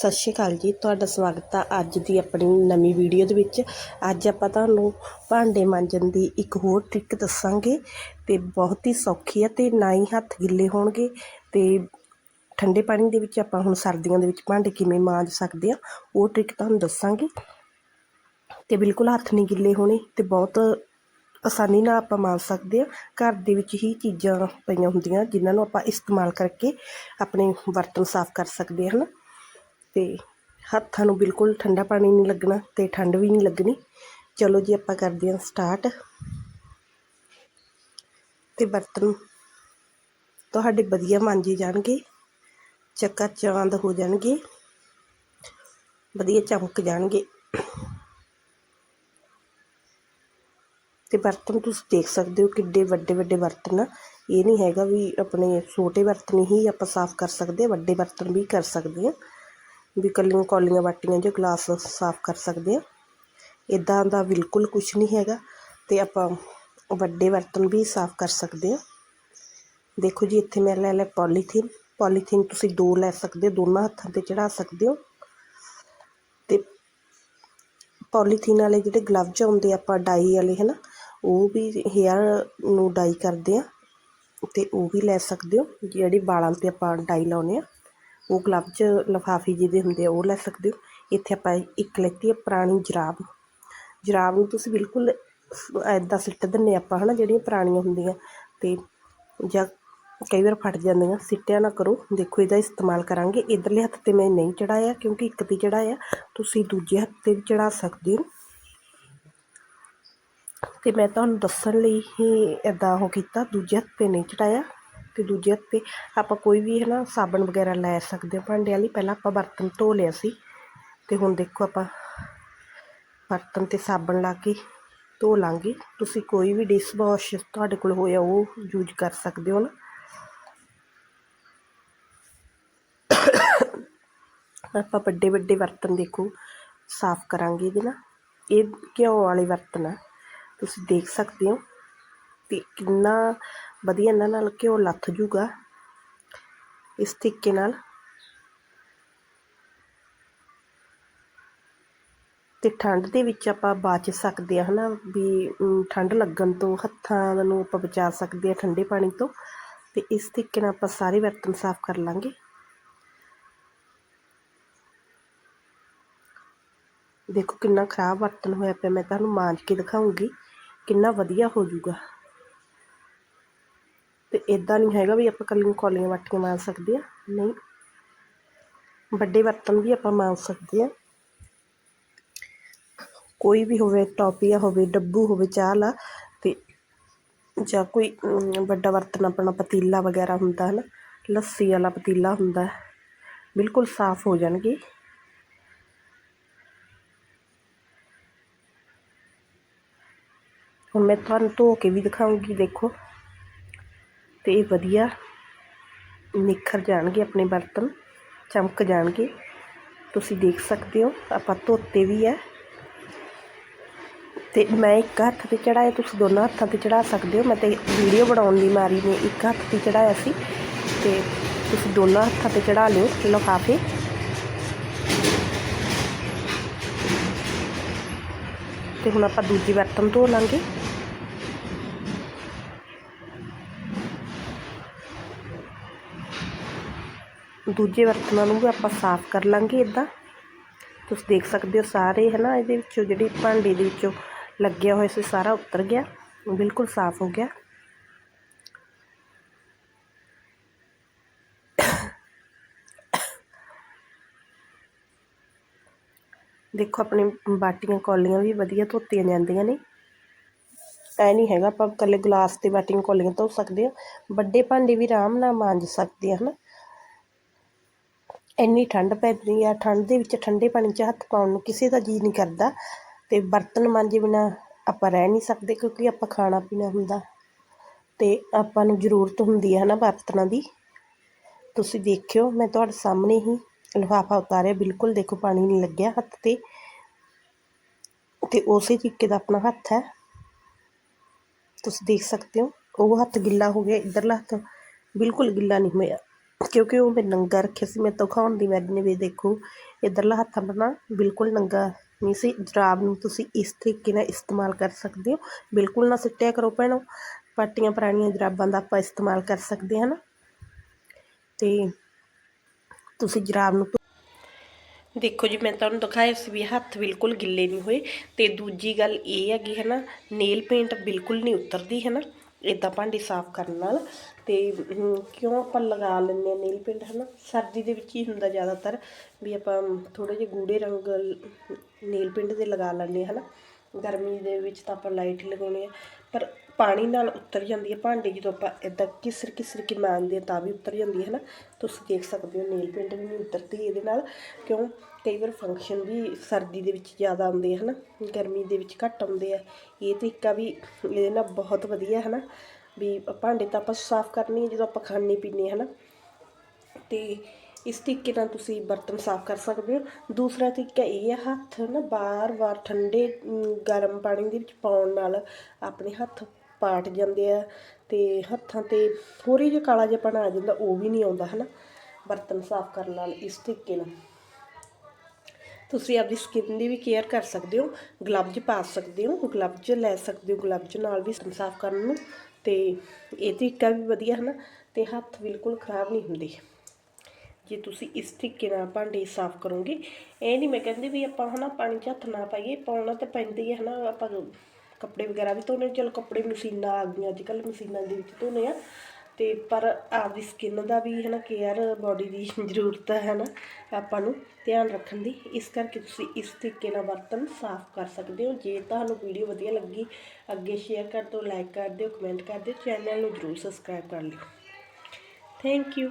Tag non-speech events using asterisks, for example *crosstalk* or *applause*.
ਸਤਿ ਸ਼੍ਰੀ ਅਕਾਲ ਜੀ। ਤੁਹਾਡਾ ਸਵਾਗਤ ਆ ਅੱਜ ਦੀ ਆਪਣੀ ਨਵੀਂ ਵੀਡੀਓ ਦੇ ਵਿੱਚ। ਅੱਜ ਆਪਾਂ ਤੁਹਾਨੂੰ ਭਾਂਡੇ ਮਾਂਜਣ ਦੀ ਇੱਕ ਹੋਰ ਟ੍ਰਿਕ ਦੱਸਾਂਗੇ ਤੇ ਬਹੁਤ ਹੀ ਸੌਖੀ ਆ ਤੇ ਨਾ ਹੀ ਹੱਥ ਗਿੱਲੇ ਹੋਣਗੇ ਤੇ ਠੰਡੇ ਪਾਣੀ ਦੇ ਵਿੱਚ ਆਪਾਂ ਹੁਣ ਸਰਦੀਆਂ ਦੇ ਵਿੱਚ ਭਾਂਡੇ ਕਿਵੇਂ ਮਾਂਜ ਸਕਦੇ ਆ, ਉਹ ਟ੍ਰਿਕ ਤੁਹਾਨੂੰ ਦੱਸਾਂਗੇ। ਤੇ ਬਿਲਕੁਲ ਹੱਥ ਨਹੀਂ ਗਿੱਲੇ ਹੋਣੇ ਤੇ ਬਹੁਤ ਆਸਾਨੀ ਨਾਲ ਆਪਾਂ ਮਾਂਜ ਸਕਦੇ ਆ। ਘਰ ਦੇ ਵਿੱਚ ਹੀ ਚੀਜ਼ਾਂ ਪਈਆਂ ਹੁੰਦੀਆਂ ਜਿਨ੍ਹਾਂ ਨੂੰ ਆਪਾਂ ਇਸਤੇਮਾਲ ਕਰਕੇ ਆਪਣੇ ਬਰਤਨ ਸਾਫ਼ ਕਰ ਸਕਦੇ ਹਾਂ ਤੇ ਹੱਥਾਂ ਨੂੰ ਬਿਲਕੁਲ ਠੰਡਾ ਪਾਣੀ ਨਹੀਂ ਲੱਗਣਾ ਅਤੇ ਠੰਡ ਵੀ ਨਹੀਂ ਲੱਗਣੀ। ਚਲੋ ਜੀ, ਆਪਾਂ ਕਰਦੇ ਹਾਂ ਸਟਾਰਟ ਤੇ ਬਰਤਨ ਤੁਹਾਡੇ ਵਧੀਆ ਮਾਂਜੇ ਜਾਣਗੇ, ਚੱਕਾ ਚਾਂਦ ਹੋ ਜਾਣਗੇ, ਵਧੀਆ ਚਮਕ ਜਾਣਗੇ। ਤੇ ਬਰਤਨ ਤੁਸੀਂ ਦੇਖ ਸਕਦੇ ਹੋ ਕਿੱਡੇ ਵੱਡੇ ਵੱਡੇ ਬਰਤਨ ਆ। ਇਹ ਨਹੀਂ ਹੈਗਾ ਵੀ ਆਪਣੇ ਛੋਟੇ ਬਰਤਨ ਹੀ ਆਪਾਂ ਸਾਫ਼ ਕਰ ਸਕਦੇ ਆ, ਵੱਡੇ ਬਰਤਨ ਵੀ ਕਰ ਸਕਦੇ ਆ। ਵੀ ਇਕੱਲੀਆਂ ਕੌਲੀਆਂ ਬਾਟੀਆਂ ਜੋ ਗਲਾਸ ਸਾਫ਼ ਕਰ ਸਕਦੇ ਹਾਂ। ਇੱਦਾਂ ਦਾ ਬਿਲਕੁਲ ਕੁਛ ਨਹੀਂ ਹੈਗਾ ਅਤੇ ਆਪਾਂ ਵੱਡੇ ਬਰਤਨ ਵੀ ਸਾਫ਼ ਕਰ ਸਕਦੇ ਹਾਂ। ਦੇਖੋ ਜੀ, ਇੱਥੇ ਮੈਂ ਲੈ ਲਿਆ ਪੋਲੀਥੀਨ। ਪੋਲੀਥੀਨ ਤੁਸੀਂ ਦੋ ਲੈ ਸਕਦੇ ਹੋ, ਦੋਨਾਂ ਹੱਥਾਂ ਤੇ ਚੜਾ ਸਕਦੇ ਹੋ। ਤੇ ਪੋਲੀਥੀਨ ਵਾਲੇ ਜਿਹੜੇ ਗਲਵਜ਼ ਆਉਂਦੇ ਆਪਾਂ ਡਾਈ ਵਾਲੇ, ਹਨਾ, ਉਹ ਵੀ ਹੇਅਰ ਨੂੰ ਡਾਈ ਕਰਦੇ ਆ ਤੇ ਉਹ ਵੀ ਲੈ ਸਕਦੇ ਹੋ। ਜਿਹੜੀ ਵਾਲਾਂ ਤੇ ਆਪਾਂ ਡਾਈ ਲਾਉਨੇ ਆ ਉਹ ਗਲੱਬ 'ਚ ਲਿਫਾਫੇ ਜਿਹਦੇ ਹੁੰਦੇ ਆ, ਉਹ ਲੈ ਸਕਦੇ ਹੋ। ਇੱਥੇ ਆਪਾਂ ਇੱਕ ਲੈਤੀ ਹੈ ਪੁਰਾਣੀ ਜਰਾਬ। ਜਰਾਬ ਨੂੰ ਤੁਸੀਂ ਬਿਲਕੁਲ ਐਦਾਂ ਸਿੱਟ ਦਿੰਨੇ ਆਪਾਂ, ਹਨਾ, ਜਿਹੜੀਆਂ ਪੁਰਾਣੀਆਂ ਹੁੰਦੀਆਂ। ਤੇ ਜਾਂ ਕਈ ਵਾਰ ਫਟ ਜਾਂਦੀਆਂ। ਸਿੱਟਿਆ ਨਾ ਕਰੋ। ਦੇਖੋ, ਇਹਦਾ ਇਸਤੇਮਾਲ ਕਰਾਂਗੇ। ਇਧਰਲੇ ਹੱਥ ਤੇ ਮੈਂ ਨਹੀਂ ਚੜਾਇਆ ਕਿਉਂਕਿ ਇੱਕ ਤੇ ਚੜਾਇਆ ਤੁਸੀਂ ਦੂਜੇ ਹੱਥ ਤੇ ਵੀ ਚੜਾ ਸਕਦੇ ਹੋ। ਤੇ ਮੈਂ ਤੁਹਾਨੂੰ ਦੱਸਣ ਲਈ ਹੀ ਇਦਾਂ ਉਹ ਕੀਤਾ। ਦੂਜੇ ਹੱਥ ਤੇ ਨਹੀਂ ਚੜਾਇਆ ਤੇ ਦੂਜੇ ਹੱਥ ਤੇ ਆਪਾਂ ਕੋਈ ਵੀ ਹੈ ਨਾ ਸਾਬਣ ਵਗੈਰਾ ਲੈ ਸਕਦੇ ਹਾਂ। ਭਾਂਡਿਆਂ ਲਈ ਪਹਿਲਾਂ ਆਪਾਂ ਬਰਤਨ ਧੋ ਲਿਆ ਸੀ ਅਤੇ ਹੁਣ ਦੇਖੋ ਆਪਾਂ ਬਰਤਨ ਤੇ ਸਾਬਣ ਲਾ ਕੇ ਧੋ ਲਾਂਗੇ। ਤੁਸੀਂ ਕੋਈ ਵੀ ਡਿਸ਼ ਵਾਸ਼ ਤੁਹਾਡੇ ਕੋਲ ਹੋਇਆ ਉਹ ਯੂਜ਼ ਕਰ ਸਕਦੇ ਹੋ ਨਾ। ਆਪਾਂ ਵੱਡੇ ਵੱਡੇ ਬਰਤਨ ਦੇਖੋ ਸਾਫ਼ ਕਰਾਂਗੇ ਇਹਦੇ ਨਾਲ। ਇਹ ਘਿਓ ਵਾਲੇ ਬਰਤਨ ਆ। ਤੁਸੀਂ ਦੇਖ ਸਕਦੇ ਹੋ ਤੇ ਕਿੰਨਾ ਵਧੀਆ ਇਹਨਾਂ ਨਾਲ ਘਿਓ ਲੱਥ ਜੂਗਾ ਇਸ ਤਰੀਕੇ ਨਾਲ। ਤੇ ਠੰਡ ਦੇ ਵਿੱਚ ਆਪਾਂ ਬਚ ਸਕਦੇ ਆ ਹਨਾ ਵੀ ਠੰਡ ਲੱਗਣ ਤੋਂ ਹੱਥਾਂ ਨੂੰ ਆਪਾਂ ਬਚਾ ਸਕਦੇ ਆ ਠੰਡੇ ਪਾਣੀ ਤੋਂ। ਤੇ ਇਸ ਤਰੀਕੇ ਨਾਲ ਆਪਾਂ ਸਾਰੇ ਬਰਤਨ ਸਾਫ਼ ਕਰ ਲਾਂਗੇ। ਦੇਖੋ ਕਿੰਨਾ ਖਰਾਬ ਬਰਤਨ ਹੋਇਆ ਪਿਆ, ਮੈਂ ਤੁਹਾਨੂੰ ਮਾਂਜ ਕੇ ਦਿਖਾਉਂਗੀ, ਕਿੰਨਾ ਵਧੀਆ ਹੋ ਜਾਊਗਾ ਤੇ ਇਦਾਂ ਨਹੀਂ ਹੈਗਾ ਵੀ ਆਪਾਂ ਕੱਲੀਆਂ ਕੌਲੀਆਂ ਵਾਟੀਆਂ ਮਾਰ ਸਕਦੇ ਆ ਨਹੀਂ। ਵੱਡੇ ਬਰਤਨ ਵੀ ਆਪਾਂ ਮਾਰ ਸਕਦੇ ਆ ਕੋਈ ਵੀ ਹੋਵੇ, ਟੋਪੀਆ ਹੋਵੇ, ਡੱਬੂ ਹੋਵੇ, ਚਾਹ ਲਾ ਤੇ ਜਾਂ ਕੋਈ ਵੱਡਾ ਬਰਤਨ ਆਪਣਾ ਪਤੀਲਾ ਵਗੈਰਾ ਹੁੰਦਾ ਹੈ ਨਾ ਲੱਸੀ ਵਾਲਾ ਪਤੀਲਾ ਹੁੰਦਾ, ਬਿਲਕੁਲ ਸਾਫ਼ ਹੋ ਜਾਣਗੇ। ਹੁਣ ਮੈਂ ਤੁਹਾਨੂੰ ਧੋ ਕੇ ਵੀ ਦਿਖਾਉਂਗੀ, ਦੇਖੋ। ਤੇ ਇਹ ਵਧੀਆ ਨਿਖਰ ਜਾਣਗੇ ਆਪਣੇ ਬਰਤਨ, ਚਮਕ ਜਾਣਗੇ। ਤੁਸੀਂ ਦੇਖ ਸਕਦੇ ਹੋ, ਆਪਾਂ ਧੋਤੇ ਵੀ ਹੈ ਤੇ ਮੈਂ ਇੱਕ ਹੱਥ ਤੇ ਚੜਾਇਆ ਤੁਸੀਂ ਦੋਨਾਂ ਹੱਥਾਂ ਤੇ ਚੜਾ ਸਕਦੇ ਹੋ। ਮੈਂ ਤੇ ਵੀਡੀਓ ਬਣਾਉਣ ਦੀ ਮਾਰੀ ਨੇ, ਇੱਕ ਹੱਥ ਤੇ ਚੜਾਇਆ ਸੀ। ਤੇ ਤੁਸੀਂ ਦੋਨਾਂ ਹੱਥਾਂ ਤੇ ਚੜਾ ਲਿਓ, ਲਿਫਾਫੇ। ਤੇ ਹੁਣ ਆਪਾਂ ਦੂਜੀ ਬਰਤਨ ਧੋ ਲਾਂਗੇ। ਦੂਜੇ ਬਰਤਨਾਂ ਨੂੰ ਵੀ ਆਪਾਂ ਸਾਫ਼ ਕਰ ਲਾਂਗੇ ਇਦਾਂ। ਤੁਸੀਂ ਦੇਖ ਸਕਦੇ ਹੋ ਸਾਰੇ ਹੈ ਨਾ ਇਹਦੇ ਵਿੱਚੋਂ ਜਿਹੜੀ ਭਾਂਡੇ ਦੇ ਵਿੱਚੋਂ ਲੱਗਿਆ ਹੋਇਆ ਸੀ, ਸਾਰਾ ਉਤਰ ਗਿਆ। ਬਿਲਕੁਲ ਸਾਫ਼ ਹੋ ਗਿਆ। ਦੇਖੋ, ਆਪਣੀ ਬਾਟੀਆਂ, ਕੌਲੀਆਂ ਵੀ ਵਧੀਆ ਧੋਤੀਆਂ ਜਾਂਦੀਆਂ ਨੇ। ਐ ਨਹੀਂ ਹੈਗਾ, ਆਪਾਂ ਇਕੱਲੇ ਗਲਾਸ ਤੇ ਬਾਟੀਆਂ, ਕੌਲੀਆਂ ਧੋ ਸਕਦੇ ਆ ਵੱਡੇ ਭਾਂਡੇ ਵੀ ਆਰਾਮ ਨਾਲ ਮਾਂਜ ਸਕਦੇ ਆ ਹਨਾ। ਇੰਨੀ ਠੰਡ ਪੈਂਦੀ ਆ, ਠੰਡ ਦੇ ਵਿੱਚ ਠੰਡੇ ਪਾਣੀ 'ਚ ਹੱਥ ਪਾਉਣ ਨੂੰ ਕਿਸੇ ਦਾ ਜੀਅ ਨਹੀਂ ਕਰਦਾ ਅਤੇ ਬਰਤਨ ਮਾਂਜੇ ਬਿਨਾਂ ਆਪਾਂ ਰਹਿ ਨਹੀਂ ਸਕਦੇ ਕਿਉਂਕਿ ਆਪਾਂ ਖਾਣਾ ਪੀਣਾ ਹੁੰਦਾ ਅਤੇ ਆਪਾਂ ਨੂੰ ਜ਼ਰੂਰਤ ਹੁੰਦੀ ਹੈ ਨਾ ਬਰਤਨਾਂ ਦੀ। ਤੁਸੀਂ ਦੇਖਿਓ, ਮੈਂ ਤੁਹਾਡੇ ਸਾਹਮਣੇ ਹੀ ਲਿਫਾਫਾ ਉਤਾਰਿਆ, ਬਿਲਕੁਲ ਦੇਖੋ ਪਾਣੀ ਨਹੀਂ ਲੱਗਿਆ ਹੱਥ ਤੇ। ਤੇ ਉਸੇ ਤਰੀਕੇ ਦਾ ਆਪਣਾ ਹੱਥ ਹੈ। ਤੁਸੀਂ ਦੇਖ ਸਕਦੇ ਹੋ, ਉਹ ਹੱਥ ਗਿੱਲਾ ਹੋ ਗਿਆ, ਇਧਰਲਾ ਹੱਥ ਬਿਲਕੁਲ ਗਿੱਲਾ ਨਹੀਂ ਹੋਇਆ। ਕਿਉਂਕਿ ਉਹ ਮੈਂ ਨੰਗਾ ਰੱਖਿਆ ਸੀ, ਮੈਂ ਦਿਖਾਉਣ ਦੀ ਮੈਂ ਨੇ ਵੀ ਦੇਖੋ, ਇਧਰਲਾ ਹੱਥ ਆਪਣਾ ਬਿਲਕੁਲ ਨੰਗਾ ਨਹੀਂ ਸੀ, ਜਰਾਬ ਨੂੰ ਤੁਸੀਂ ਇਸ ਤਰੀਕੇ ਨਾਲ ਇਸਤੇਮਾਲ ਕਰ ਸਕਦੇ ਹੋ, ਬਿਲਕੁਲ ਨਾ ਸਿੱਟਿਆ ਕਰੋ ਭੈਣੋ, ਪਾਟੀਆਂ ਪੁਰਾਣੀਆਂ ਜਰਾਬਾਂ ਦਾ ਆਪਾਂ ਇਸਤੇਮਾਲ ਕਰ ਸਕਦੇ ਹਾਂ ਨਾ। ਤੇ ਤੁਸੀਂ ਜਰਾਬ ਨੂੰ ਦੇਖੋ ਜੀ, ਮੈਂ ਤੁਹਾਨੂੰ ਦਿਖਾਇਆ ਸੀ ਵੀ ਹੱਥ ਬਿਲਕੁਲ ਗਿੱਲੇ ਨਹੀਂ ਹੋਏ, ਤੇ ਦੂਜੀ ਗੱਲ ਇਹ ਹੈਗੀ ਹੈ ਨਾ, ਨੇਲ ਪੇਂਟ ਬਿਲਕੁਲ ਨਹੀਂ ਉਤਰਦੀ, ਹੈ ਨਾ। ਇਦਾਂ ਭਾਂਡੇ ਸਾਫ਼ ਕਰਨ ਨਾਲ ਤੇ ਕਿਉਂ ਆਪਾਂ ਲਗਾ ਲੈਂਦੇ ਆ ਨੇਲ ਪੇਂਟ ਹੈ ਨਾ ਸਰਦੀ ਦੇ ਵਿੱਚ ਹੀ ਹੁੰਦਾ ਜ਼ਿਆਦਾਤਰ ਵੀ ਆਪਾਂ ਥੋੜੇ ਜਿਹੇ ਗੂੜੇ ਰੰਗ ਨੇਲ ਪੇਂਟ ਦੇ ਲਗਾ ਲੈਂਦੇ ਹਾਂ ਨਾ ਗਰਮੀ ਦੇ ਵਿੱਚ ਤਾਂ ਆਪਾਂ ਲਾਈਟ ਹੀ ਲਗਾਉਣੇ ਆ ਪਰ ਪਾਣੀ ਨਾਲ ਉਤਰ ਜਾਂਦੀ ਹੈ ਭਾਂਡੇ, ਜਦੋਂ ਆਪਾਂ ਇਦਾਂ ਕਿਸਰ ਕਿਸਰ ਕੇ ਮਾਂਜਦੇ ਹਾਂ ਤਾਂ ਵੀ ਉਤਰ ਜਾਂਦੀ ਹੈ ਨਾ। ਤੁਸੀਂ ਦੇਖ ਸਕਦੇ ਹੋ ਨੇਲ ਪੇਂਟ ਵੀ ਨਹੀਂ ਉਤਰਦੀ ਇਹਦੇ ਨਾਲ, ਕਿਉਂ? ਕਈ ਵਾਰ ਫੰਕਸ਼ਨ ਵੀ ਸਰਦੀ ਦੇ ਵਿੱਚ ਜ਼ਿਆਦਾ ਆਉਂਦੇ ਹਨ? ਗਰਮੀ ਦੇ ਵਿੱਚ ਘੱਟ ਆਉਂਦੇ ਆ। ਇਹ ਤਰੀਕਾ ਵੀ ਇਹਦੇ ਨਾਲ ਬਹੁਤ ਵਧੀਆ ਹੈ ਨਾ, ਵੀ ਭਾਂਡੇ ਤਾਂ ਆਪਾਂ ਸਾਫ਼ ਕਰਨੀ ਹੈ ਜਦੋਂ ਆਪਾਂ ਖਾਣੇ ਪੀਣੇ ਹੈ ਨਾ ਤੇ ਇਸ ਤਰੀਕੇ ਨਾਲ ਤੁਸੀਂ ਬਰਤਨ ਸਾਫ਼ ਕਰ ਸਕਦੇ ਹੋ। ਦੂਸਰਾ ਤਰੀਕਾ ਇਹ ਹੈ ਹੱਥ ਨਾ ਬਾਰ-ਬਾਰ ਠੰਡੇ ਗਰਮ ਪਾਣੀ ਦੇ ਵਿੱਚ ਪਾਉਣ ਨਾਲ ਆਪਣੇ ਹੱਥ ਪਾਟ ਜਾਂਦੇ ਆ ਤੇ ਹੱਥਾਂ ਤੇ ਥੋੜੀ ਜਿਹਾ ਕਾਲਾ ਜਿਹਾ ਆ ਜਾਂਦਾ, ਉਹ ਵੀ ਨਹੀਂ ਆਉਂਦਾ, ਹਨਾ? ਬਰਤਨ ਸਾਫ਼ ਕਰਨ ਨਾਲ ਇਸ ਤਰੀਕੇ ਨਾਲ। ਤੁਸੀਂ ਆਪਦੀ ਸਕਿਨ ਦੀ ਵੀ ਕੇਅਰ ਕਰ ਸਕਦੇ ਹੋ ਗਲਵਜ਼ ਪਾ ਸਕਦੇ ਹੋ ਗਲਵਜ਼ ਲੈ ਸਕਦੇ ਹੋ ਗਲਵਜ਼ ਨਾਲ ਵੀ ਸਾਫ਼ ਕਰਨ ਨੂੰ ਤੇ ਇਹ ਤਰੀਕਾ ਵੀ ਵਧੀਆ ਹੈ ਨਾ ਤੇ ਹੱਥ ਬਿਲਕੁਲ ਖਰਾਬ ਨਹੀਂ ਹੁੰਦੇ। ਜੇ ਤੁਸੀਂ ਇਸ ਤਰੀਕੇ ਨਾਲ ਭਾਂਡੇ ਸਾਫ਼ ਕਰੋਗੇ, ਇਹ ਨਹੀਂ ਮੈਂ ਕਹਿੰਦੀ ਵੀ ਆਪਾਂ, ਹਨਾ, ਪਾਣੀ 'ਚ ਹੱਥ ਨਾ ਪਾਈਏ, ਪਾਉਣਾ ਤਾਂ ਪੈਂਦਾ ਹੀ ਹੈ, ਹਨਾ? ਆਪਾਂ ਕੱਪੜੇ ਵਗੈਰਾ ਵੀ ਧੋਣੇ, ਚਲ ਕੱਪੜੇ ਮਸ਼ੀਨਾਂ ਆ ਗਈਆਂ, ਅੱਜ ਕੱਲ੍ਹ ਮਸ਼ੀਨਾਂ ਦੇ ਵਿੱਚ ਧੋਨੇ ਆ। ਤੇ ਪਰ ਆਪਦੀ ਸਕਿਨ ਦਾ ਵੀ ਹੈ ਨਾ ਕੇਅਰ ਬਾਡੀ ਦੀ *laughs* ਜ਼ਰੂਰਤ ਹੈ ਨਾ ਆਪਾਂ ਨੂੰ ਧਿਆਨ ਰੱਖਣ ਦੀ। ਇਸ ਕਰਕੇ ਤੁਸੀਂ ਇਸ ਤਰੀਕੇ ਨਾਲ ਬਰਤਨ ਸਾਫ਼ ਕਰ ਸਕਦੇ ਹੋ। ਜੇ ਤੁਹਾਨੂੰ ਵੀਡੀਓ ਵਧੀਆ ਲੱਗੀ, ਅੱਗੇ ਸ਼ੇਅਰ ਕਰ ਦਿਓ ਲਾਈਕ ਕਰ ਦਿਓ ਕਮੈਂਟ ਕਰ ਦਿਓ ਚੈਨਲ ਨੂੰ ਜ਼ਰੂਰ ਸਬਸਕ੍ਰਾਈਬ ਕਰ ਲਿਓ। Thank you